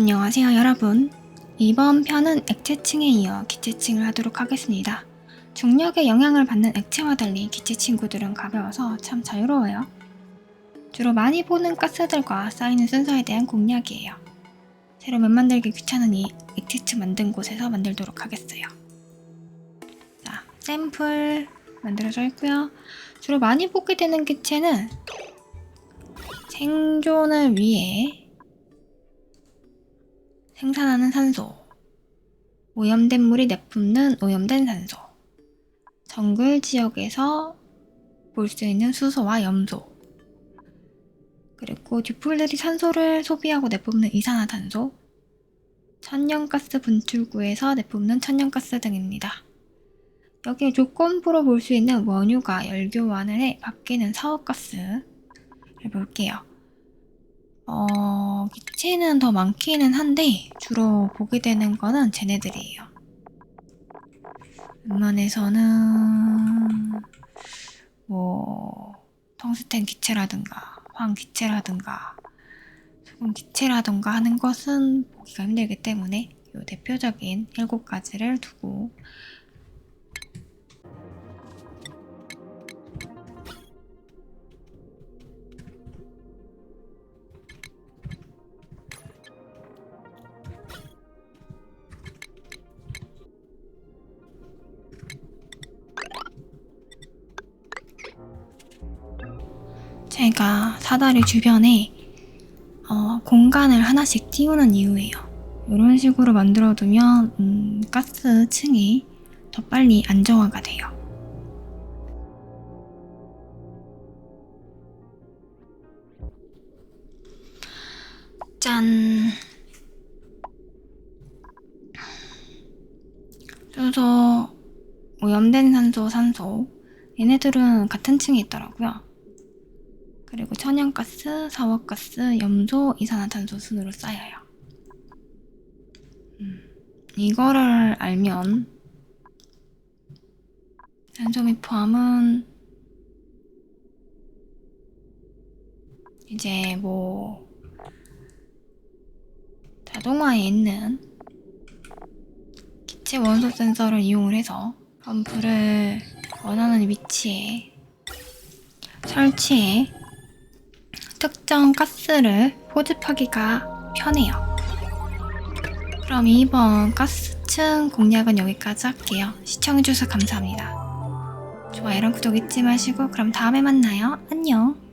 안녕하세요 여러분. 이번 편은 액체층에 이어 기체층을 하도록 하겠습니다. 중력의 영향을 받는 액체와 달리 기체 친구들은 가벼워서 참 자유로워요. 주로 많이 보는 가스들과 쌓이는 순서에 대한 공략이에요. 새로 면 만들기 귀찮으니 액체층 만든 곳에서 만들도록 하겠어요. 자 샘플 만들어져 있고요. 주로 많이 보게 되는 기체는 생존을 위해 생산하는 산소, 오염된 물이 내뿜는 오염된 산소, 정글 지역에서 볼 수 있는 수소와 염소, 그리고 듀플들이 산소를 소비하고 내뿜는 이산화탄소, 천연가스 분출구에서 내뿜는 천연가스 등입니다. 여기에 조건부로 볼 수 있는 원유가 열교환을 해 바뀌는 사업가스를 볼게요. 어, 기체는 더 많기는 한데 주로 보게 되는 거는 쟤네들이에요. 웬만해서는 뭐 텅스텐 기체라든가 황 기체라든가 소금 기체라든가 하는 것은 보기가 힘들기 때문에 이 대표적인 7가지를 두고 제가 사다리 주변에 어, 공간을 하나씩 띄우는 이유예요. 이런 식으로 만들어두면 음, 가스층이 더 빨리 안정화가 돼요. 짠. 수소, 오염된 산소, 산소. 얘네들은 같은 층에 있더라고요. 그리고 천연가스, 사워가스, 염소, 이산화탄소 순으로 쌓여요. 음, 이거를 알면 산소 및 포함은 이제 뭐 자동화에 있는 기체 원소 센서를 이용을 해서 펌프를 원하는 위치에 설치해 특정 가스를 포집하기가 편해요. 그럼 이번 가스층 공략은 여기까지 할게요. 시청해주셔서 감사합니다. 좋아요랑 구독 잊지 마시고 그럼 다음에 만나요. 안녕.